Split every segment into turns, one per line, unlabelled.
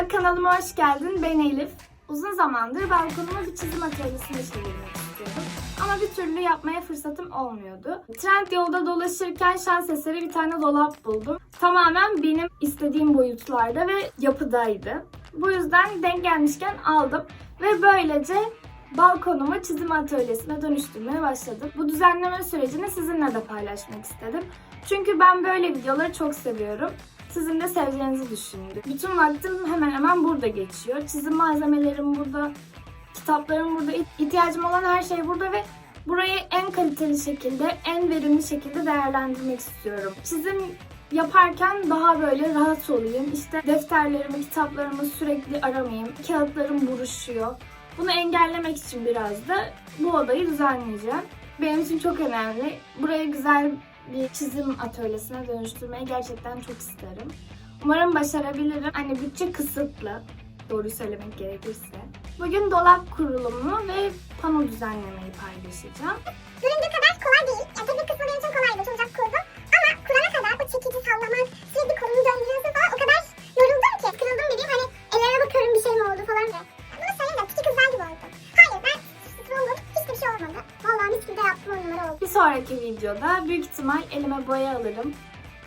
Merhaba kanalıma hoş geldin. Ben Elif. Uzun zamandır balkonuma bir çizim atölyesine çevirmek istiyordum. Ama bir türlü yapmaya fırsatım olmuyordu. Trend yolda dolaşırken şans eseri bir tane dolap buldum. Tamamen benim istediğim boyutlarda ve yapıdaydı. Bu yüzden denk gelmişken aldım. Ve böylece balkonumu çizim atölyesine dönüştürmeye başladım. Bu düzenleme sürecini sizinle de paylaşmak istedim. Çünkü ben böyle videoları çok seviyorum. Sizin de seveceğinizi düşündüm. Bütün vaktim hemen hemen burada geçiyor. Çizim malzemelerim burada, kitaplarım burada, ihtiyacım olan her şey burada ve burayı en kaliteli şekilde, en verimli şekilde değerlendirmek istiyorum. Çizim yaparken daha böyle rahat olayım. İşte defterlerimi, kitaplarımı sürekli aramayayım. Kağıtlarım buruşuyor. Bunu engellemek için biraz da bu odayı düzenleyeceğim. Benim için çok önemli. Buraya güzel bir çizim atölyesine dönüştürmeyi gerçekten çok isterim. Umarım başarabilirim. Hani bütçe kısıtlı. Doğru söylemek gerekirse. Bugün dolap kurulumu ve pano düzenlemeyi paylaşacağım.
Göründüğü kadar kolay değil. Yani teknik kısmı benim için kolaydı. Çabucak kurdum. Ama kurana kadar bu çekici sallamak, sürekli kolunu döndürüyorsun falan o kadar yoruldum ki. Kırıldım dediğim hani ellerime bakıyorum bir şey mi oldu falan diye.
Sonraki videoda büyük ihtimal elime boya alırım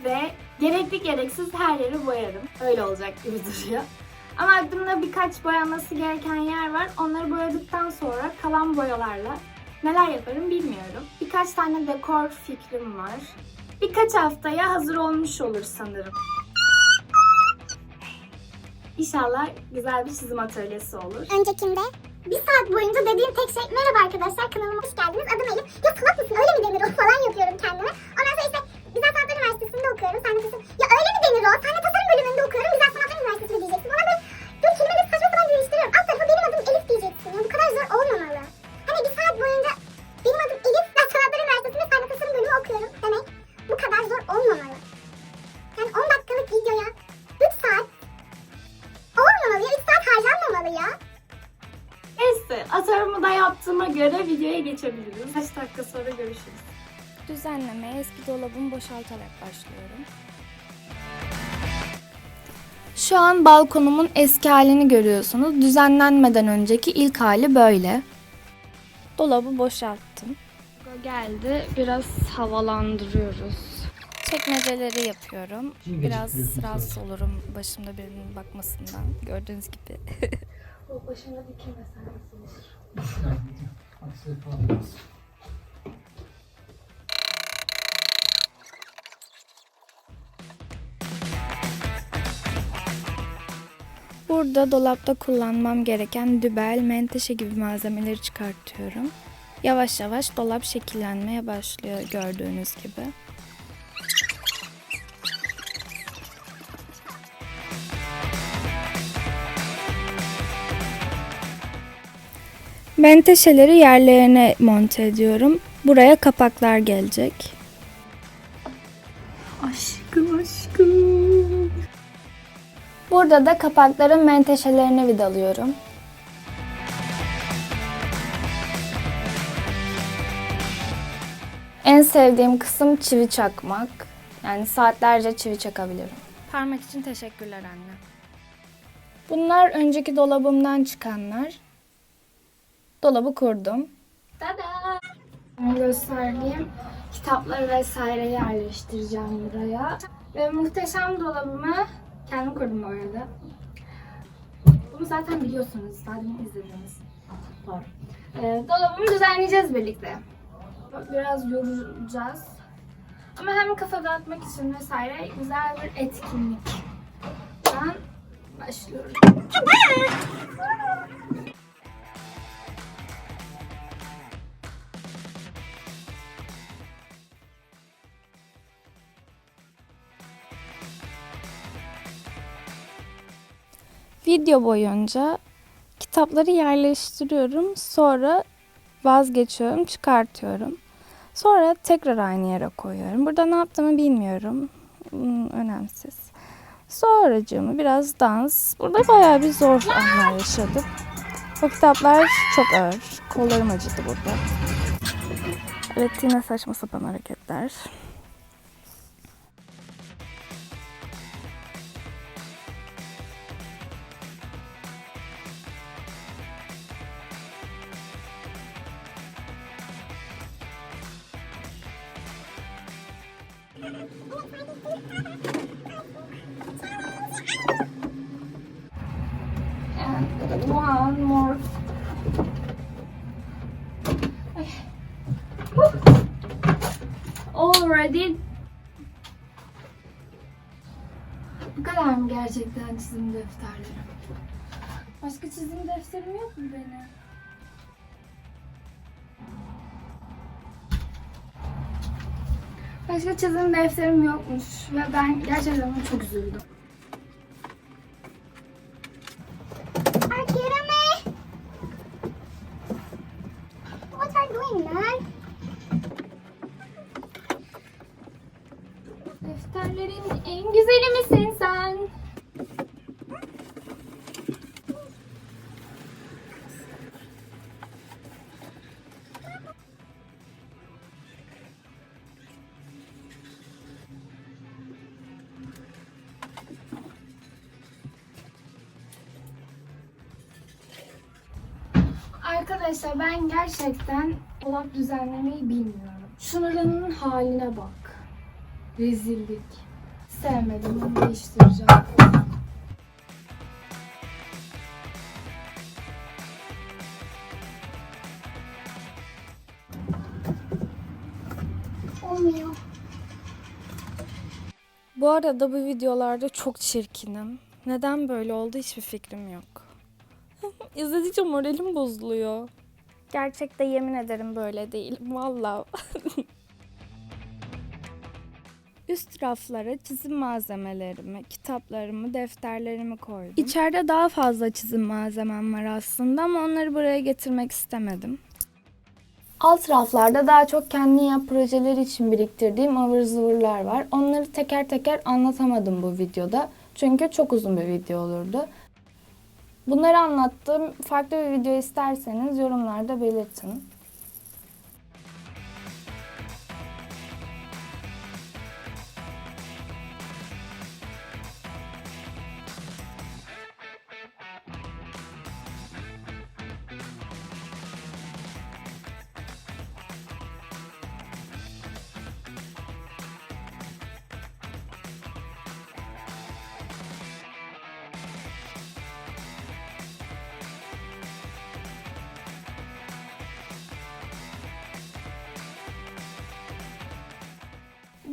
ve gerekli gereksiz her yeri boyarım. Öyle olacak gibi duruyor. Ama aklımda birkaç boyanması gereken yer var. Onları boyadıktan sonra kalan boyalarla neler yaparım bilmiyorum. Birkaç tane dekor fikrim var. Birkaç haftaya hazır olmuş olur sanırım. İnşallah güzel bir çizim atölyesi olur.
Öncekinde bir saat boyunca dediğim tek şey merhaba arkadaşlar kanalıma hoş geldiniz adım Elif. Ya salak mısın öyle mi denir o falan yapıyorum kendime. Videoya
geçebiliriz. Kaç dakika sonra görüşürüz.
Düzenlemeye eski dolabımı boşaltarak başlıyorum. Şu an balkonumun eski halini görüyorsunuz. Düzenlenmeden önceki ilk hali böyle. Dolabı boşalttım. Geldi. Biraz havalandırıyoruz. Çekmeceleri yapıyorum. Biraz rahatsız olurum başımda birinin bakmasından. Gördüğünüz gibi.
O başına dikilmesen
Olmaz.
Burada dolapta kullanmam gereken dübel, menteşe gibi malzemeleri çıkartıyorum. Yavaş yavaş dolap şekillenmeye başlıyor gördüğünüz gibi. Menteşeleri yerlerine monte ediyorum. Buraya kapaklar gelecek. Aşkım aşkım. Burada da kapakların menteşelerini vidalıyorum. En sevdiğim kısım çivi çakmak. Yani saatlerce çivi çakabilirim. Parmak için teşekkürler anne. Bunlar önceki dolabımdan çıkanlar. Dolabı kurdum.
Tada! Gösterdiğim kitapları vesaire yerleştireceğim buraya. Ve muhteşem dolabımı kendim kurdum bu arada. Bunu zaten biliyorsunuz. Demin izlediniz. Ee, dolabımı düzenleyeceğiz birlikte. Biraz yoracağız. Ama hem kafa dağıtmak için vesaire güzel bir etkinlik. Ben başlıyorum.
Video boyunca kitapları yerleştiriyorum. Sonra vazgeçiyorum, çıkartıyorum. Sonra tekrar aynı yere koyuyorum. Burada ne yaptığımı bilmiyorum. Hmm, önemsiz. Sonracığımı biraz dans. Burada bayağı bir zor anlar yaşadım. O kitaplar çok ağır. Kollarım acıdı burada. Evet yine saçma sapan hareketler.
And one more. Already. Bu kadar mı gerçekten çizim defterlerim? Başka çizim defterim yok mu benim? Başka çizim defterim yokmuş ve ben gerçekten çok üzüldüm. Arkadaşlar ben gerçekten dolap düzenlemeyi bilmiyorum. Şunların haline bak. Rezillik. Sevmedim onu değiştireceğim.
Olmuyor.
Bu arada bu videolarda çok çirkinim. Neden böyle oldu hiçbir fikrim yok. İzledikçe moralim bozuluyor. Gerçekte yemin ederim böyle değilim valla. Üst raflara çizim malzemelerimi, kitaplarımı, defterlerimi koydum. İçeride daha fazla çizim malzemem var aslında ama onları buraya getirmek istemedim. Alt raflarda daha çok kendi yap projeleri için biriktirdiğim ıvır zıvırlar var. Onları teker teker anlatamadım bu videoda. Çünkü çok uzun bir video olurdu. Bunları anlattığım farklı bir video isterseniz yorumlarda belirtin.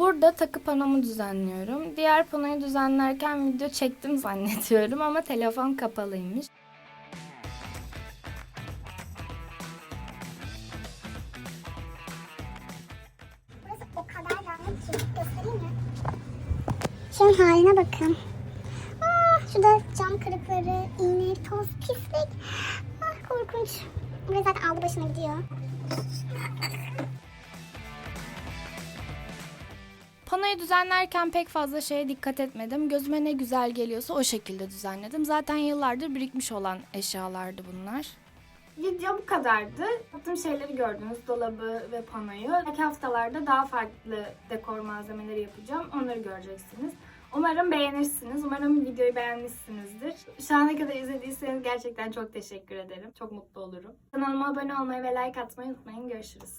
Burada takı panomu düzenliyorum. Diğer panoyu düzenlerken video çektim zannediyorum ama telefon kapalıymış.
Burası haline bakın. Aa, şurada cam kırıkları, iğne, toz, pislik. Ah, korkunç. Burası zaten aldı başına gidiyor.
Panoyu düzenlerken pek fazla şeye dikkat etmedim. Gözüme ne güzel geliyorsa o şekilde düzenledim. Zaten yıllardır birikmiş olan eşyalardı bunlar.
Video bu kadardı. Yaptığım şeyleri gördünüz. Dolabı ve panoyu. Belki haftalarda daha farklı dekor malzemeleri yapacağım. Onları göreceksiniz. Umarım beğenirsiniz. Umarım videoyu beğenmişsinizdir. Şu ana kadar izlediyseniz gerçekten çok teşekkür ederim. Çok mutlu olurum. Kanalıma abone olmayı ve like atmayı unutmayın. Görüşürüz.